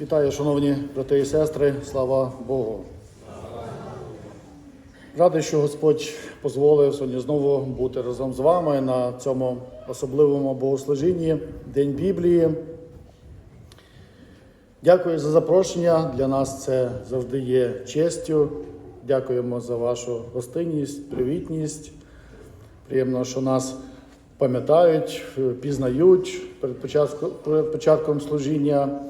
Вітаю, шановні брати і сестри, слава Богу. Радий, що Господь дозволив сьогодні знову бути разом з вами на цьому особливому богослужінні День Біблії. Дякую за запрошення. Для нас це завжди є честю. Дякуємо за вашу гостинність, привітність. Приємно, що нас пам'ятають, пізнають перед початком, служіння.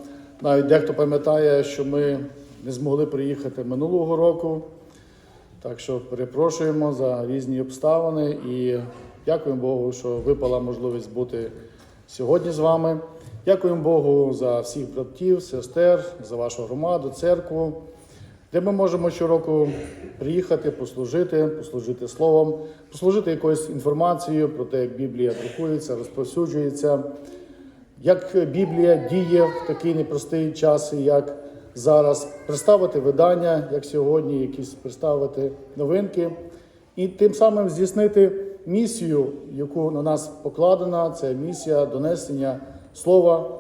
Навіть дехто пам'ятає, що ми не змогли приїхати минулого року. Так що перепрошуємо за різні обставини і дякуємо Богу, що випала можливість бути сьогодні з вами. Дякуємо Богу за всіх братів, сестер, за вашу громаду, церкву, де ми можемо щороку приїхати, послужити, послужити словом, послужити якоюсь інформацією про те, як Біблія друкується, розповсюджується, як Біблія діє в такий непростий час, як зараз, представити видання, як сьогодні, якісь представити новинки, і тим самим здійснити місію, яку на нас покладена, це місія донесення слова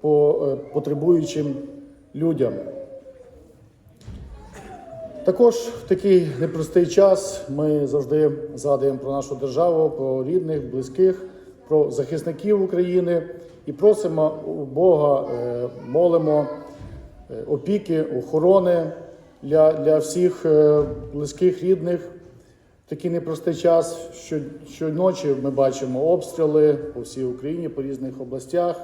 по е, потребуючим людям. Також в такий непростий час ми завжди згадуємо про нашу державу, про рідних, близьких, про захисників України і просимо у Бога, е, молимо е, опіки, охорони для, для всіх е, близьких, рідних. Такий непростий час що, щоночі ми бачимо обстріли по всій Україні, по різних областях.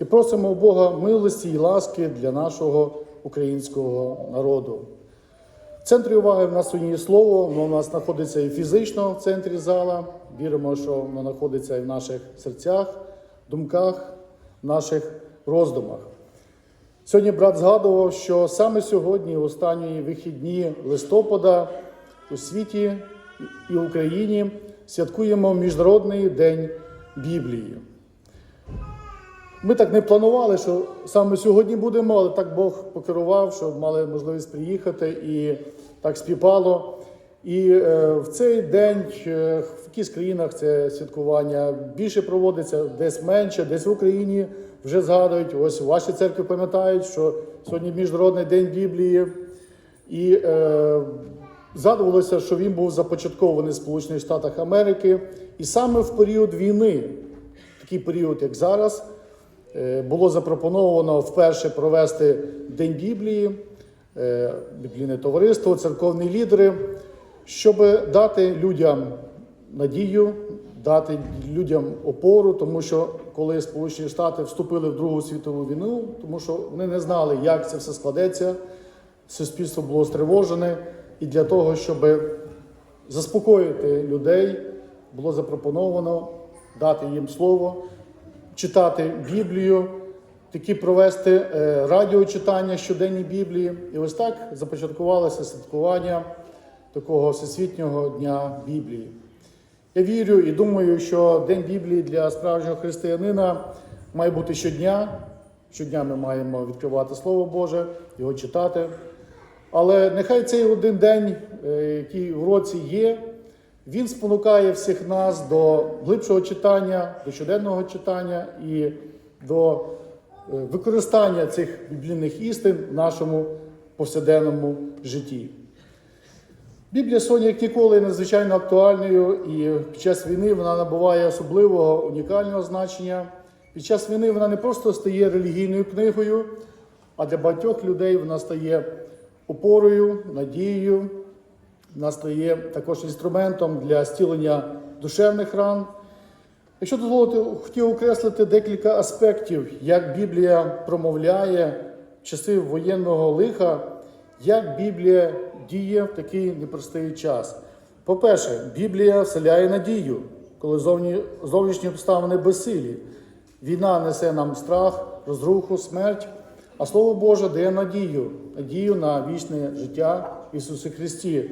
І просимо у Бога милості і ласки для нашого українського народу. В центрі уваги в нас сьогодні є слово, воно у нас знаходиться і фізично в центрі зала. Віримо, що воно знаходиться і в наших серцях, думках, наших роздумах. Сьогодні брат згадував, що саме сьогодні, в останні вихідні листопада, у світі і Україні святкуємо Міжнародний день Біблії. Ми так не планували, що саме сьогодні будемо, але так Бог покерував, що мали можливість приїхати і так співпало. І е, в цей день в якихось країнах це святкування більше проводиться, десь менше, десь в Україні вже згадують. Ось ваші церкви пам'ятають, що сьогодні Міжнародний день Біблії. І е, згадувалося, що він був започаткований в Сполучених Штатах Америки. І саме в період війни, такий період, як зараз, е, було запропоновано вперше провести День Біблії, е, біблійне товариство, церковні лідери, щоб дати людям надію, дати людям опору, тому що коли Сполучені Штати вступили в Другу світову війну, тому що вони не знали, як це все складеться, суспільство було стривожене, і для того, щоб заспокоїти людей, було запропоновано дати їм слово, читати Біблію, такі провести е, радіочитання щоденні Біблії. І ось так започаткувалося святкування такого всесвітнього дня Біблії. Я вірю і думаю, що День Біблії для справжнього християнина має бути щодня. Щодня ми маємо відкривати Слово Боже, його читати. Але нехай цей один день, е, який в році є, він спонукає всіх нас до глибшого читання, до щоденного читання і до е, використання цих біблійних істин в нашому повсякденному житті. Біблія сьогодні, як ніколи, надзвичайно актуальною, і під час війни вона набуває особливого унікального значення. Під час війни вона не просто стає релігійною книгою, а для багатьох людей вона стає опорою, надією, вона стає також інструментом для стілення душевних ран. Якщо дозволити, хотів окреслити декілька аспектів, як Біблія промовляє часи воєнного лиха, як Біблія діє в такий непростий час. По-перше, Біблія вселяє надію, коли зовні, зовнішні обставини безсилі. Війна несе нам страх, розруху, смерть, а Слово Боже дає надію, надію на вічне життя Ісусі Христі.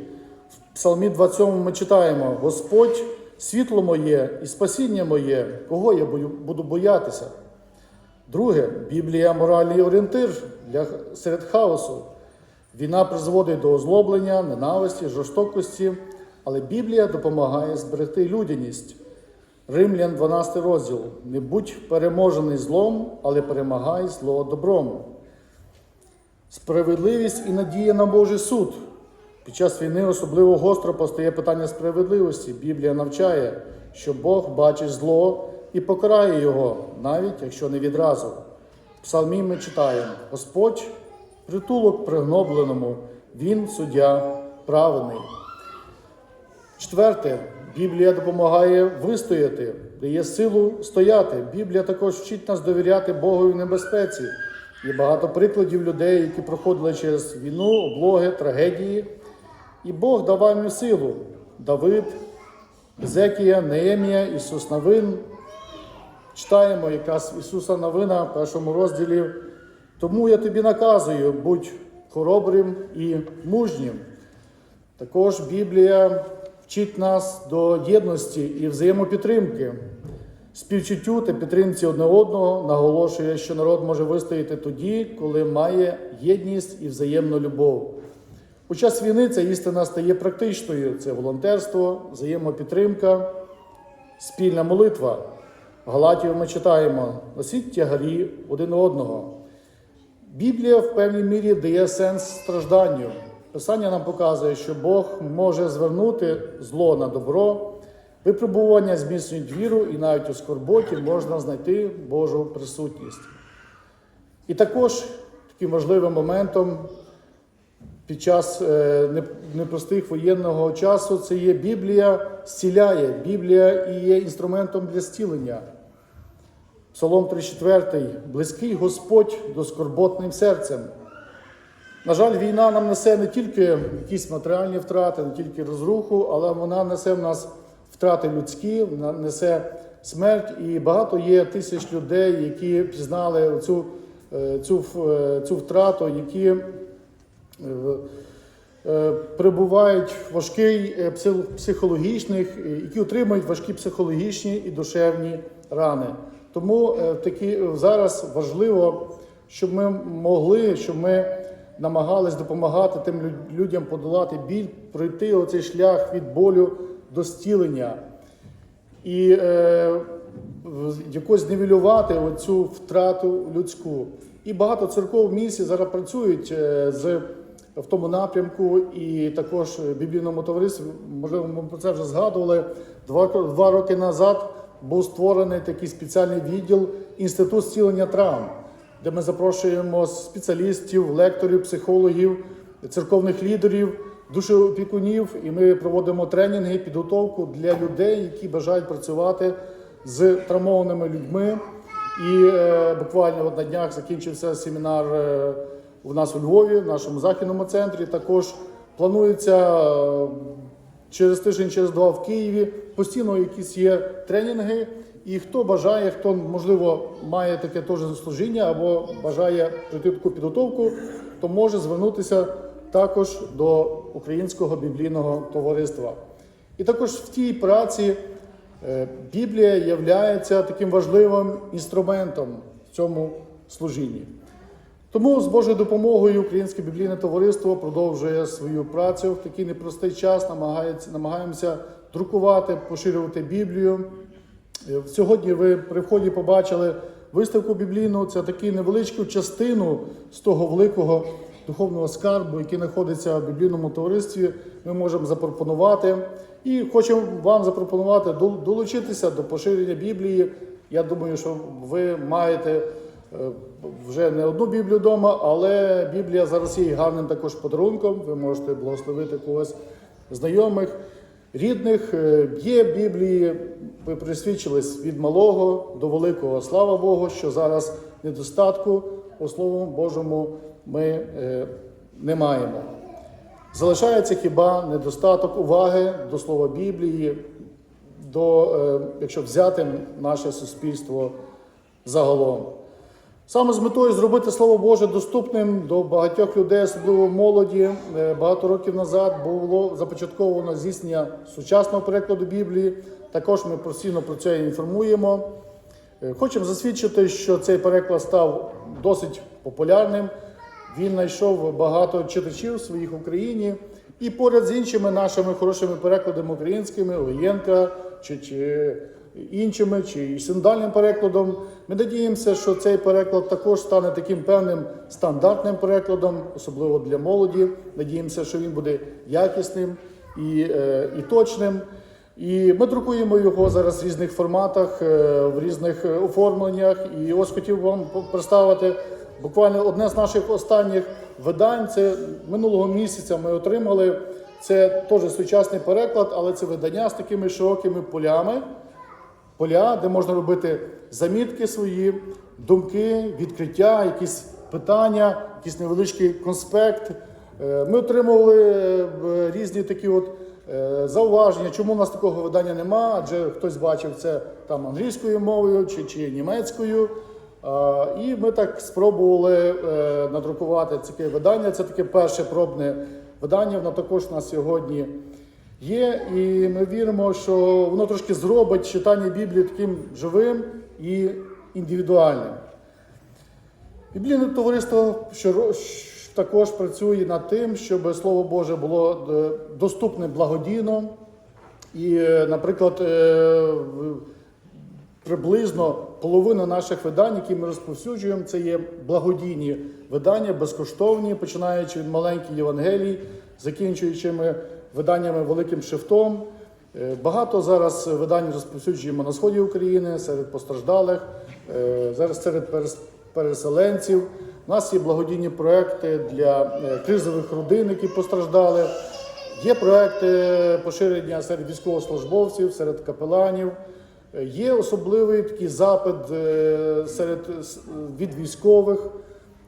В Псалмі 27 ми читаємо: Господь, світло моє і спасіння моє, кого я буду боятися. Друге, Біблія моральний орієнтир для серед хаосу. Війна призводить до озлоблення, ненависті, жорстокості, але Біблія допомагає зберегти людяність. Римлян 12 розділ. Не будь переможений злом, але перемагай зло добром. Справедливість і надія на Божий суд. Під час війни особливо гостро постає питання справедливості. Біблія навчає, що Бог бачить зло і покарає його, навіть якщо не відразу. В псалмі ми читаємо: Господь притулок пригнобленому, Він суддя праведний. Четверте, Біблія допомагає вистояти, дає силу стояти. Біблія також вчить нас довіряти Богу в небезпеці. Є багато прикладів людей, які проходили через війну, облоги, трагедії. І Бог давав їм силу. Давид, Зекія, Неемія, Ісус Навин. Читаємо якраз Ісуса Новина в першому розділі. Тому я тобі наказую, будь хоробрим і мужнім. Також Біблія вчить нас до єдності і взаємопідтримки, співчуттю та підтримці одне одного, наголошує, що народ може вистояти тоді, коли має єдність і взаємну любов. У час війни ця істина стає практичною: це волонтерство, взаємопідтримка, спільна молитва. Галатію ми читаємо: носіть тягарі один одного. Біблія в певній мірі дає сенс стражданню. Писання нам показує, що Бог може звернути зло на добро, випробування зміцнюють віру, і навіть у скорботі можна знайти Божу присутність. І також таким важливим моментом під час е, непростих воєнного часу це є Біблія зціляє, Біблія і є інструментом для зцілення. Псалом 34. Близький Господь до скорботним серцем. На жаль, війна нам несе не тільки якісь матеріальні втрати, не тільки розруху, але вона несе в нас втрати людські, несе смерть. І багато є тисяч людей, які пізнали цю, е, цю, е, цю втрату, які е, перебувають в важкий психологічних, які отримують важкі психологічні і душевні рани. Тому е, такі зараз важливо, щоб ми могли, щоб ми намагались допомагати тим лю- людям подолати біль, пройти оцей шлях від болю до зцілення і е, якось нівелювати оцю втрату людську. І багато церков в місті зараз працюють е, з, в тому напрямку, і також біблійному товаристві, можливо, ми про це вже згадували. Два, два роки назад був створений такий спеціальний відділ Інститут зцілення травм, де ми запрошуємо спеціалістів, лекторів, психологів, церковних лідерів, душеопікунів, і ми проводимо тренінги, підготовку для людей, які бажають працювати з травмованими людьми. І е, буквально на днях закінчився семінар е, у нас у Львові, в нашому західному центрі. Також планується е, через тиждень, через два в Києві. Постійно якісь є тренінги. І хто бажає, хто можливо має таке теж служіння або бажає пройти таку підготовку, то може звернутися також до Українського біблійного товариства. І також в тій праці е, Біблія є таким важливим інструментом в цьому служінні. Тому з Божою допомогою Українське біблійне товариство продовжує свою працю в такий непростий час, намагаємося друкувати, поширювати Біблію. Е, Сьогодні ви при вході побачили виставку біблійну. Це таку невеличку частину з того великого духовного скарбу, який знаходиться в біблійному товаристві. Ми можемо запропонувати. І хочемо вам запропонувати долучитися до поширення Біблії. Я думаю, що ви маєте вже не одну Біблію вдома, але Біблія зараз є гарним також подарунком. Ви можете благословити когось знайомих, рідних. Е, Є Біблії, ви присвідчились від малого до великого. Слава Богу, що зараз недостатку у Слову Божому ми е, не маємо. Залишається хіба недостаток уваги до слова Біблії, до, е, якщо взяти наше суспільство загалом. Саме з метою зробити Слово Боже доступним до багатьох людей, особливо молоді, е, багато років назад було започатковано здійснення сучасного перекладу Біблії. Також ми постійно про це інформуємо. Е, Хочемо засвідчити, що цей переклад став досить популярним. Він знайшов багато читачів своїх в Україні. І поряд з іншими нашими хорошими перекладами українськими чи, чи іншими чи синодальним перекладом. Ми надіємося, що цей переклад також стане таким певним стандартним перекладом, особливо для молоді. Надіємося, що він буде якісним і, е, і точним. І ми друкуємо його зараз в різних форматах, е, в різних оформленнях. І ось хотів вам представити буквально одне з наших останніх видань. Це минулого місяця ми отримали. Це теж сучасний переклад, але це видання з такими широкими полями. Поля, де можна робити замітки свої, думки, відкриття, якісь питання, якийсь невеличкий конспект. Е, Ми отримували е, різні такі от е, зауваження, чому у нас такого видання нема, адже хтось бачив це там англійською мовою чи, чи німецькою. І ми так спробували надрукувати таке видання. Це таке перше пробне видання. Воно також у нас сьогодні є. І ми віримо, що воно трошки зробить читання Біблії таким живим і індивідуальним. Біблійне товариство щоро- щ- також працює над тим, щоб Слово Боже було е, доступне благодійно. І, е, наприклад, е, приблизно половина наших видань, які ми розповсюджуємо, це є благодійні видання, безкоштовні, починаючи від маленьких Євангелій, закінчуючи ми виданнями великим шрифтом. Е, Багато зараз видань розповсюджуємо на сході України серед постраждалих, е, зараз серед переселенців. У нас є благодійні проекти для е, кризових родин, які постраждали. Є проекти поширення серед військовослужбовців, серед капеланів. Є особливий такий запит серед від військових.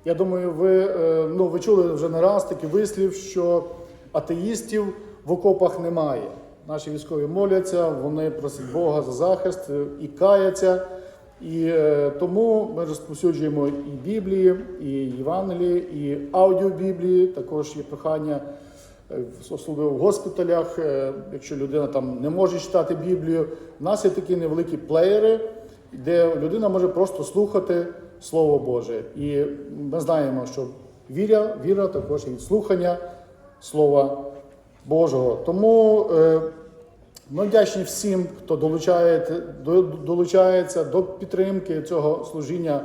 Я думаю, ви, ну, ви чули вже не раз такий вислів, що атеїстів в окопах немає. Наші військові моляться, вони просять Бога за захист е, і каяться. І е, тому ми розповсюджуємо і Біблії, і Євангелії, і аудіобіблії. Також є прохання е, особливо в госпіталях, якщо людина там не може читати Біблію. У нас є такі невеликі плеєри, де людина може просто слухати Слово Боже. І ми знаємо, що віра, віра також і слухання Слова Божого. Тому е, ми вдячні всім, хто долучає, до- долучається до підтримки цього служіння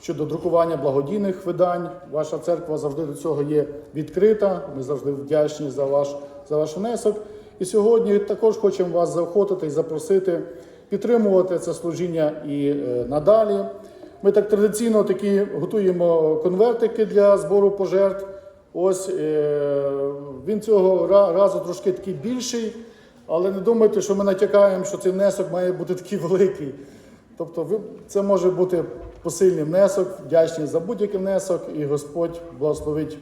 щодо друкування благодійних видань. Ваша церква завжди до цього є відкрита. Ми завжди вдячні за ваш, за ваш внесок. І сьогодні також хочемо вас заохотити і запросити підтримувати це служіння і е, надалі. Ми так традиційно такі готуємо конвертики для збору пожертв. Ось е, він цього разу трошки такий більший, але не думайте, що ми натякаємо, що цей внесок має бути такий великий. Тобто, це може бути посильний внесок, вдячні за будь-який внесок, і Господь благословить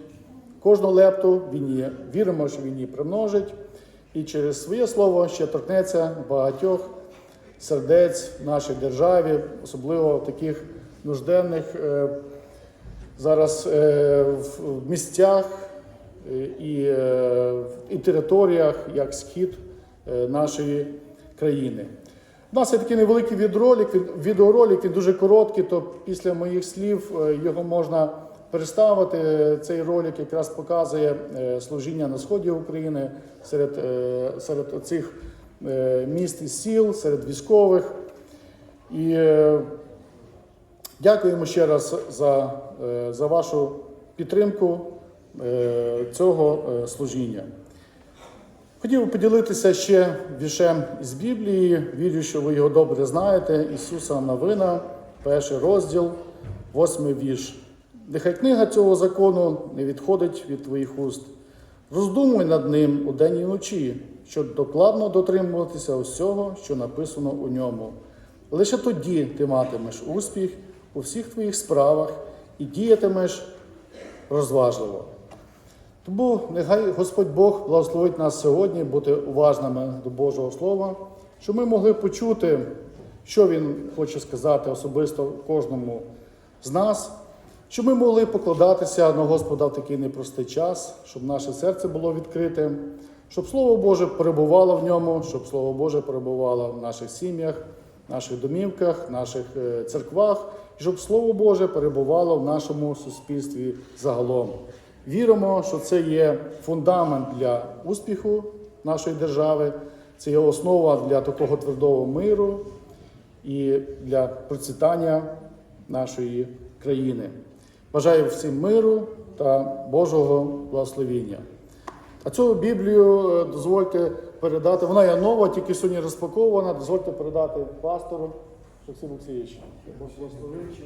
кожну лепту, він її, віримо, що він її примножить, і через своє слово ще торкнеться багатьох сердець нашій державі, особливо таких нужденних. Зараз е, в місцях е, і, е, і територіях, як схід нашої країни. У нас є такий невеликий відеоролик, відеоролик, він дуже короткий, то після моїх слів його можна переставити. Цей ролик якраз показує служіння на сході України серед, серед цих міст і сіл, серед військових. І Дякуємо ще раз за, е, за вашу підтримку е, цього е, служіння. Хотів би поділитися ще віршем із Біблії. Вірю, що ви його добре знаєте. Ісуса Новина, перший розділ, восьмий вірш. Нехай книга цього закону не відходить від твоїх уст. Роздумуй над ним удень і вночі, щоб докладно дотримуватися усього, що написано у ньому. Лише тоді ти матимеш успіх у всіх твоїх справах і діятимеш розважливо. Тому нехай Господь Бог благословить нас сьогодні бути уважними до Божого Слова, щоб ми могли почути, що Він хоче сказати особисто кожному з нас, щоб ми могли покладатися на Господа в такий непростий час, щоб наше серце було відкрите, щоб Слово Боже перебувало в ньому, щоб Слово Боже перебувало в наших сім'ях, наших домівках, наших е, церквах, щоб Слово Боже перебувало в нашому суспільстві загалом. Віримо, що це є фундамент для успіху нашої держави, це є основа для такого твердого миру. і для процвітання нашої країни. Бажаю всім миру та Божого благословіння. А цю Біблію е, дозвольте передати. Вона є нова, тільки сьогодні розпакована. Дозвольте передати пастору Олексію Олексійовичу. Бог благословив.